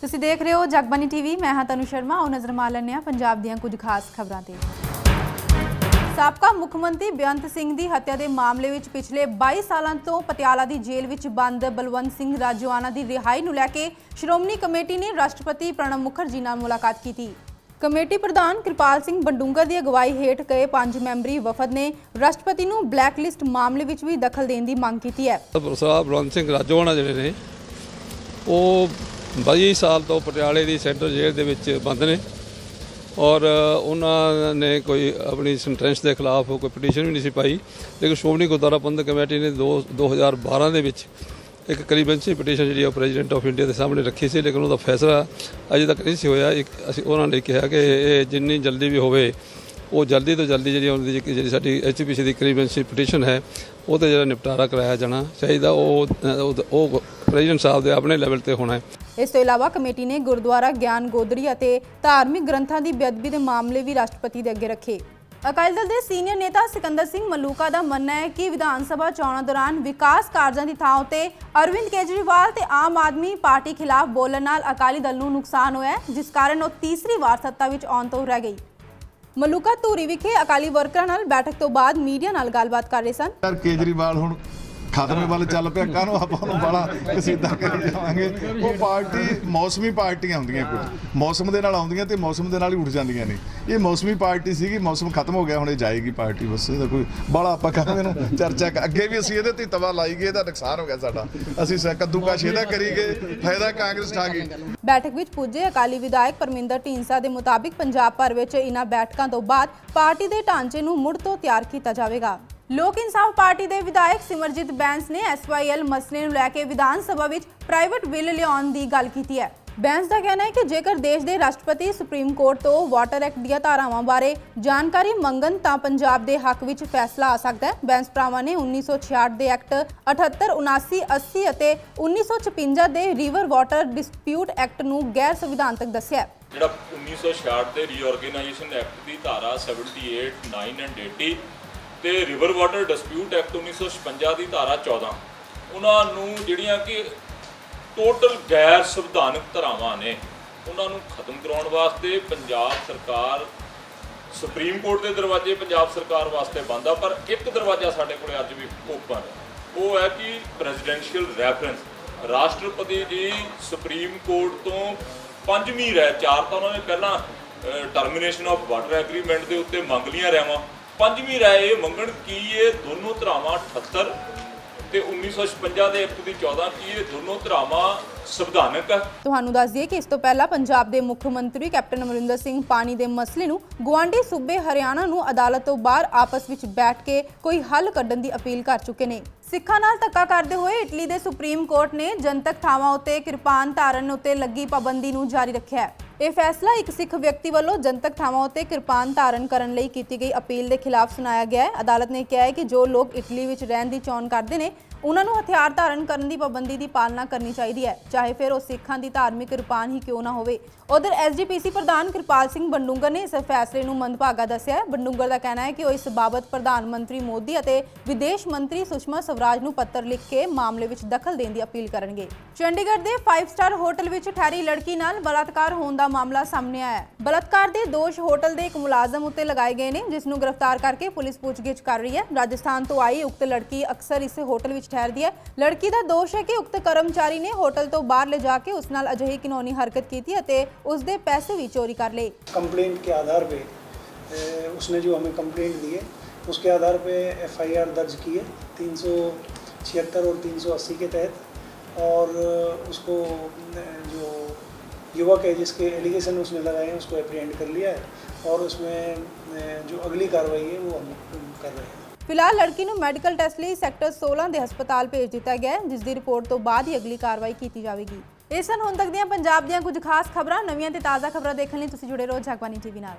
ਤੁਸੀਂ ਦੇਖ ਰਹੇ ਹੋ ਜਗਬਾਨੀ ਟੀਵੀ, ਮੈਂ ਹਾਂ ਤਨੂ ਸ਼ਰਮਾ, ਉਹ ਨਜ਼ਰ ਮਾਰ ਲੈਂਦੇ ਹਾਂ ਪੰਜਾਬ ਦੀਆਂ ਕੁਝ ਖਾਸ ਖਬਰਾਂ ਤੇ। ਸਾਬਕਾ ਮੁੱਖ ਮੰਤਰੀ ਬੇਅੰਤ ਸਿੰਘ ਦੀ ਹੱਤਿਆ ਦੇ ਮਾਮਲੇ ਵਿੱਚ ਪਿਛਲੇ 22 ਸਾਲਾਂ ਤੋਂ ਪਟਿਆਲਾ ਦੀ ਜੇਲ੍ਹ ਵਿੱਚ ਬੰਦ ਬਲਵੰਤ ਸਿੰਘ ਰਾਜੋਆਣਾ ਦੀ ਰਿਹਾਈ ਨੂੰ ਲੈ ਕੇ ਸ਼੍ਰੋਮਣੀ ਕਮੇਟੀ ਨੇ ਰਾਸ਼ਟਰਪਤੀ ਪ੍ਰਣਬ ਮੁਖਰਜੀ ਨਾਲ ਮੁਲਾਕਾਤ ਕੀਤੀ। ਕਮੇਟੀ ਪ੍ਰਧਾਨ ਕਿਰਪਾਲ ਸਿੰਘ ਬੰਡੂੰਗਰ ਦੀ ਅਗਵਾਈ ਹੇਠ ਗਏ ਪੰਜ ਮੈਂਬਰੀ ਵਫਦ ਨੇ ਰਾਸ਼ਟਰਪਤੀ ਨੂੰ ਬਲੈਕ ਲਿਸਟ ਮਾਮਲੇ ਵਿੱਚ ਵੀ ਦਖਲ ਦੇਣ ਦੀ ਮੰਗ ਕੀਤੀ ਹੈ। ਸਾਹਿਬ ਬਲਵੰਤ ਸਿੰਘ ਰਾਜੋਆਣਾ ਜਿਹੜੇ ਨੇ, ਉਹ 22 ਸਾਲ ਤੋਂ ਪਟਿਆਲੇ ਦੀ ਸੈਂਟਰਲ ਜੇਲ੍ਹ ਦੇ ਵਿੱਚ ਬੰਦ ਨੇ ਔਰ ਉਹਨਾਂ ਨੇ ਕੋਈ ਆਪਣੀ ਸੈਂਟੈਂਸ ਦੇ ਖਿਲਾਫ ਕੋਈ ਪਟੀਸ਼ਨ ਵੀ ਨਹੀਂ ਸੀ ਪਾਈ। ਲੇਕਿਨ ਸ਼੍ਰੋਮਣੀ ਗੁਰਦੁਆਰਾ ਪ੍ਰਬੰਧਕ ਕਮੇਟੀ ਨੇ 2012 ਦੇ ਵਿੱਚ ਇੱਕ ਕਲੀਬੈਂਸੀ ਪਟੀਸ਼ਨ ਜਿਹੜੀ ਉਹ ਪ੍ਰੈਜ਼ੀਡੈਂਟ ਆਫ ਇੰਡੀਆ ਦੇ ਸਾਹਮਣੇ ਰੱਖੀ ਸੀ, ਲੇਕਿਨ ਉਹਦਾ ਫੈਸਲਾ ਅਜੇ ਤੱਕ ਨਹੀਂ ਸੀ ਹੋਇਆ। ਇੱਕ ਅਸੀਂ ਉਹਨਾਂ ਨੇ ਕਿਹਾ ਕਿ ਇਹ ਜਿੰਨੀ ਜਲਦੀ ਵੀ ਹੋਵੇ ਉਹ ਜਲਦੀ ਤੋਂ ਜਲਦੀ ਜਿਹੜੀ ਉਹਨਾਂ ਜਿਹੜੀ ਸਾਡੀ ਐਚਪੀਸੀ ਦੀ ਕਲੀਬੈਂਸੀ ਪਟੀਸ਼ਨ ਹੈ ਉਹ ਤੇ ਜਿਹੜਾ ਨਿਪਟਾਰਾ ਕਰਾਇਆ ਜਾਣਾ ਚਾਹੀਦਾ, ਉਹ ਉਹ ਪ੍ਰੈਜ਼ੀਡੈਂਟ ਸਾਹਿਬ ਦੇ ਆਪਣੇ ਲੈਵਲ ਤੇ ਹੋਣਾ ਹੈ। ਇਸ ਤੋਂ ਇਲਾਵਾ ਕਮੇਟੀ ਨੇ ਗੁਰਦੁਆਰਾ ਗਿਆਨ ਗੋਦੜੀ ਅਤੇ ਧਾਰਮਿਕ ਗ੍ਰੰਥਾਂ ਦੀ ਬੇਅਦਬੀ ਦੇ ਮਾਮਲੇ ਵੀ ਰਾਸ਼ਟਰਪਤੀ ਦੇ ਅੱਗੇ ਰੱਖੇ। ਅਕਾਲੀ ਦਲ ਦੇ ਸੀਨੀਅਰ ਨੇਤਾ ਸਿਕੰਦਰ ਸਿੰਘ ਮਲੂਕਾ ਦਾ ਮੰਨਣਾ ਹੈ ਕਿ ਵਿਧਾਨ ਸਭਾ ਚੋਣਾਂ ਦੌਰਾਨ ਵਿਕਾਸ ਕਾਰਜਾਂ ਦੀ ਥਾਂ ਉਤੇ ਅਰਵਿੰਦ ਕੇਜਰੀਵਾਲ ਤੇ ਆਮ ਆਦਮੀ ਪਾਰਟੀ ਖਿਲਾਫ ਬੋਲਣ ਨਾਲ ਅਕਾਲੀ ਦਲ ਨੂੰ ਨੁਕਸਾਨ ਹੋਇਆ ਜਿਸ ਕਾਰਨ ਉਹ ਤੀਸਰੀ ਵਾਰ ਸੱਤਾ ਵਿੱਚ ਆਉਣ ਤੋਂ ਰਹਿ ਗਈ। ਮਲੂਕਾ ਧੂਰੀ ਵਿਖੇ ਅਕਾਲੀ ਵਰਕਰਾਂ ਨਾਲ ਬੈਠਕ ਤੋਂ ਬਾਅਦ ਮੀਡੀਆ ਨਾਲ ਗੱਲਬਾਤ ਕਰ ਰਹੇ ਸਨ। ਯਾਰ ਕੇਜਰੀਵਾਲ ਹੁਣ ਖਤਮੇ ਵੱਲ ਚੱਲ ਪਿਆ, ਕਾਹਨੂੰ ਆਪਾਂ ਨੂੰ ਬੜਾ ਕਸੀਦਾ ਕਰੀ ਜਾਵਾਂਗੇ? ਉਹ ਪਾਰਟੀ, ਮੌਸਮੀ ਪਾਰਟੀਆਂ ਹੁੰਦੀਆਂ ਕੁਝ ਮੌਸਮ ਦੇ ਨਾਲ ਆਉਂਦੀਆਂ ਤੇ ਮੌਸਮ ਦੇ ਨਾਲ ਹੀ ਉੱਠ ਜਾਂਦੀਆਂ ਨੇ। ਇਹ ਮੌਸਮੀ ਪਾਰਟੀ ਸੀਗੀ, ਮੌਸਮ ਖਤਮ ਹੋ ਗਿਆ, ਹੁਣ ਇਹ ਜਾਏਗੀ ਪਾਰਟੀ, ਬਸ ਇਹਦਾ ਕੋਈ ਬੜਾ ਆਪਾਂ ਕਹਾਂਗੇ ਨੂੰ ਚਰਚਾ ਅੱਗੇ ਵੀ ਅਸੀਂ ਇਹਦੇ ਤੇ ਤਵਾ ਲਾਈ ਗਏ, ਇਹਦਾ ਨੁਕਸਾਨ ਹੋ ਗਿਆ ਸਾਡਾ। ਅਸੀਂ ਕੱਦੂਕਾਸ਼ ਇਹਦਾ ਕਰੀ ਗਏ, ਫਾਇਦਾ ਕਾਂਗਰਸ ਠਾ ਗਈ। ਬੈਠਕ ਵਿੱਚ ਪੁੱਜੇ ਅਕਾਲੀ ਵਿਧਾਇਕ ਪਰਮਿੰਦਰ ਢੀਂਸਾ ਦੇ ਮੁਤਾਬਿਕ ਪੰਜਾਬ ਭਰ ਵਿੱਚ ਇਹਨਾਂ ਬੈਠਕਾਂ ਤੋਂ ਬਾਅਦ ਪਾਰਟੀ ਦੇ ਢਾਂਚੇ ਨੂੰ ਮੁੜ ਤੋਂ ਤਿਆਰ ਕੀਤਾ ਜਾਵੇਗਾ। ਲੋਕ ਇਨਸਾਫ ਪਾਰਟੀ ਦੇ ਵਿਧਾਇਕ ਸਿਮਰਜੀਤ ਬੈਂਸ ਨੇ ਐਸਵਾਈਐਲ ਮਸਲੇ ਨੂੰ ਲੈ ਕੇ ਵਿਧਾਨ ਸਭਾ ਵਿੱਚ ਪ੍ਰਾਈਵੇਟ ਬਿੱਲ ਲਿਆਉਣ ਦੀ ਗੱਲ ਕੀਤੀ ਹੈ। ਬੈਂਸ ਦਾ ਕਹਿਣਾ ਹੈ ਕਿ ਜੇਕਰ ਦੇਸ਼ ਦੇ ਰਾਸ਼ਟਰਪਤੀ, ਸੁਪਰੀਮ ਕੋਰਟ ਤੋਂ ਵਾਟਰ ਐਕਟ ਦੀਆਂ ਧਾਰਾਵਾਂ ਬਾਰੇ ਜਾਣਕਾਰੀ ਮੰਗਣ ਤਾਂ ਪੰਜਾਬ ਦੇ ਹੱਕ ਵਿੱਚ ਫੈਸਲਾ ਆ ਸਕਦਾ ਹੈ। ਬੈਂਸ ਭਰਾਵਾਂ ਨੇ 1966 ਦੇ ਐਕਟ 78 79 80 ਅਤੇ 1956 ਦੇ ਰਿਵਰ ਵਾਟਰ ਡਿਸਪਿਊਟ ਐਕਟ ਨੂੰ ਗੈਰ ਸੰਵਿਧਾਨਕ ਦੱਸਿਆ ਜਿਹੜਾ 1966 ਦੇ ਰੀਆਰਗੇਨਾਈਜੇਸ਼ਨ ਐਕਟ ਦੀ ਧਾਰਾ 78 9 ਐਂਡ 80 ਤੇ ਰਿਵਰ ਵਾਟਰ ਡਿਸਪਿਊਟ ਐਕਟ 1956 ਦੀ ਧਾਰਾ 14 ਉਹਨਾਂ ਨੂੰ ਜਿਹੜੀਆਂ ਕਿ ਟੋਟਲ ਗੈਰ ਸੰਵਿਧਾਨਕ ਧਾਰਾਵਾਂ ਨੇ, ਉਹਨਾਂ ਨੂੰ ਖਤਮ ਕਰਾਉਣ ਵਾਸਤੇ ਪੰਜਾਬ ਸਰਕਾਰ ਸੁਪਰੀਮ ਕੋਰਟ ਦੇ ਦਰਵਾਜ਼ੇ ਪੰਜਾਬ ਸਰਕਾਰ ਵਾਸਤੇ ਬੰਦ ਆ, ਪਰ ਇੱਕ ਦਰਵਾਜ਼ਾ ਸਾਡੇ ਕੋਲੇ ਅੱਜ ਵੀ ਓਪਨ ਉਹ ਹੈ ਕਿ ਪ੍ਰੈਜ਼ੀਡੈਂਸ਼ੀਅਲ ਰੈਫਰੈਂਸ ਰਾਸ਼ਟਰਪਤੀ ਜੀ ਸੁਪਰੀਮ ਕੋਰਟ ਤੋਂ ਪੰਜਵੀਂ ਰਹਿ, ਚਾਰ ਤਾਂ ਉਹਨਾਂ ਨੇ ਪਹਿਲਾਂ ਟਰਮੀਨੇਸ਼ਨ ਆਫ ਵਾਟਰ ਐਗਰੀਮੈਂਟ ਦੇ ਉੱਤੇ ਮੰਗ ਲੀਆਂ ਰਹਿਵਾਂ। ਪੰਜਵੀਂ ਰਾਏ ਮੰਗਣ ਕੀ ਇਹ ਦੋਨੋਂ ਧਰਾਵਾਂ 78 ਤੇ 1956 ਦੇ ਐਕਟ ਦੀ 14 ਕੀ ਇਹ ਦੋਨੋਂ ਧਰਾਵਾਂ ਸੰਵਿਧਾਨਕ ਹੈ ਤੁਹਾਨੂੰ ਦੱਸ ਦਈਏ ਕਿ ਇਸ ਤੋਂ ਪਹਿਲਾਂ ਪੰਜਾਬ ਦੇ ਮੁੱਖ ਮੰਤਰੀ ਕੈਪਟਨ ਅਮਰਿੰਦਰ ਸਿੰਘ ਪਾਣੀ ਦੇ ਮਸਲੇ ਨੂੰ ਗਵਾਂਢੀ ਸੂਬੇ ਹਰਿਆਣਾ ਨੂੰ ਅਦਾਲਤ ਤੋਂ ਬਾਹਰ ਆਪਸ ਵਿੱਚ ਬੈਠ ਕੇ ਕੋਈ ਹੱਲ ਕੱਢਣ ਦੀ ਅਪੀਲ ਕਰ ਚੁੱਕੇ ਨੇ। ਸਿੱਖਾਂ ਨਾਲ ਧੱਕਾ ਕਰਦੇ ਹੋਏ ਇਟਲੀ ਦੇ ਸੁਪਰੀਮ ਕੋਰਟ ਨੇ ਜਨਤਕ ਥਾਵਾਂ ਉੱਤੇ ਕਿਰਪਾਨ ਧਾਰਨ ਉੱਤੇ ਲੱਗੀ ਪਾਬੰਦੀ ਨੂੰ ਜਾਰੀ ਰੱਖਿਆ ਹੈ। ਇਹ ਫੈਸਲਾ ਇੱਕ ਸਿੱਖ ਵਿਅਕਤੀ ਵੱਲੋਂ ਜਨਤਕ ਥਾਵਾਂ ਉੱਤੇ ਕਿਰਪਾਨ ਧਾਰਨ ਕਰਨ ਲਈ ਕੀਤੀ ਗਈ ਅਪੀਲ ਦੇ ਖਿਲਾਫ ਸੁਣਾਇਆ ਗਿਆ ਹੈ। ਅਦਾਲਤ ਨੇ ਕਿਹਾ ਹੈ ਕਿ ਜੋ ਲੋਕ ਇਟਲੀ ਵਿੱਚ ਰਹਿਣ ਦੀ ਚੋਣ ਕਰਦੇ ਨੇ, ਉਹਨਾਂ ਨੂੰ ਹਥਿਆਰ ਧਾਰਨ ਕਰਨ ਦੀ ਪਾਬੰਦੀ ਦੀ ਪਾਲਣਾ ਕਰਨੀ ਚਾਹੀਦੀ ਹੈ। ਚਾਹੇ ਫਿਰ ਉਹ ਸਿੱਖਾਂ ਦੀ ਧਾਰਮਿਕ ਕਿਰਪਾਨ ਹੀ ਕਿਉਂ ਨਾ ਹੋਵੇ। ਉਧਰ ਐਸਜੀਪੀਸੀ ਪ੍ਰਧਾਨ ਕਿਰਪਾਲ ਸਿੰਘ ਬੰਡੂੰਗਰ ਨੇ ਇਸ ਫੈਸਲੇ ਨੂੰ ਮੰਦਭਾਗਾ ਦੱਸਿਆ ਬੰਡੂੰਗਰ ਦਾ ਕਹਿਣਾ ਹੈ ਕਿ ਉਹ ਇਸ ਬਾਬਤ ਪ੍ਰਧਾਨ ਮੰਤਰੀ ਮੋਦੀ ਅਤੇ ਵਿਦੇਸ਼ ਮੰਤਰੀ ਸੁਸ਼ਮਾ ਸਵਰਾਜ ਨੂੰ ਪੱਤਰ ਲਿਖ ਕੇ ਮਾਮਲੇ ਵਿੱਚ ਦਖਲ ਦੇਣ ਦੀ ਅਪੀਲ ਕਰਨਗੇ। ਚੰਡੀਗੜ੍ਹ ਦੇ 5 ਸਟਾਰ ਹੋਟਲ ਵਿੱਚ ਠਹਿਰੀ ਲੜਕੀ ਨਾਲ ਬਲਾਤਕਾਰ ਹੋਣ ਦਾ ਮਾਮਲਾ ਸਾਹਮਣੇ ਆਇਆ ਹੈ ਬਲਾਤਕਾਰ ਦੇ ਦੋਸ਼ ਹੋਟਲ ਦੇ ਇੱਕ ਮੁਲਾਜ਼ਮ ਉੱਤੇ ਲਗਾਏ ਗਏ ਨੇ ਜਿਸ ਨੂੰ ਗ੍ਰਿਫਤਾਰ ਕਰਕੇ ਪੁਲਿਸ ਪੁੱਛਗਿੱਛ ਕਰ ਰਹੀ ਹੈ ਰਾਜਸਥਾਨ ਤੋਂ ਆਈ ਉਕਤ ਲੜਕੀ ਅਕਸਰ ਇਸੇ ਹੋਟਲ ਵਿੱਚ ਠਹਿਰਦੀ ਹੈ ਲੜਕੀ ਦਾ ਦੋਸ਼ ਹੈ ਕਿ ਉਕਤ ਕਰਮਚਾਰੀ ਨੇ ਹੋਟਲ ਤੋਂ ਬਾਹਰ ਲੈ ਜਾ ਕੇ ਉਸ ਨਾਲ ਅਜਿਹੀ ਕਿਨੋਨੀ ਹਰਕਤ ਕੀਤੀ ਅਤੇ ਉਸ ਦੇ पैसे भी चोरी कर ले कंप्लेंट के आधार पे उसने जो हमें कंप्लेंट दी है उसके आधार पे एफआईआर दर्ज की है तीन और 380 के तहत और उसको जो युवक है जिसके एलिगेशन उसने लगाए हैं उसको अप्रीहेंड कर लिया है और उसमें जो अगली कार्रवाई है वो हम कर रहे हैं ਫਿਲਹਾਲ ਲੜਕੀ ਨੂੰ ਮੈਡੀਕਲ ਟੈਸਟ ਲਈ ਸੈਕਟਰ 16 ਦੇ ਹਸਪਤਾਲ ਭੇਜ ਦਿੱਤਾ ਗਿਆ ਹੈ ਜਿਸ ਦੀ ਰਿਪੋਰਟ ਤੋਂ ਬਾਅਦ ਹੀ ਅਗਲੀ ਕਾਰਵਾਈ ਕੀਤੀ ਜਾਵੇਗੀ ਇਸ ਹਨ ਹੁਣ ਤੱਕ ਦੀਆਂ ਪੰਜਾਬ ਦੀਆਂ ਕੁਝ ਖਾਸ ਖਬਰਾਂ ਨਵੀਆਂ ਤੇ ਤਾਜ਼ਾ ਖਬਰਾਂ ਦੇਖਣ ਲਈ ਤੁਸੀਂ ਜੁੜੇ ਰਹੋ ਜਗਬਾਨੀ ਟੀਵੀ ਨਾਲ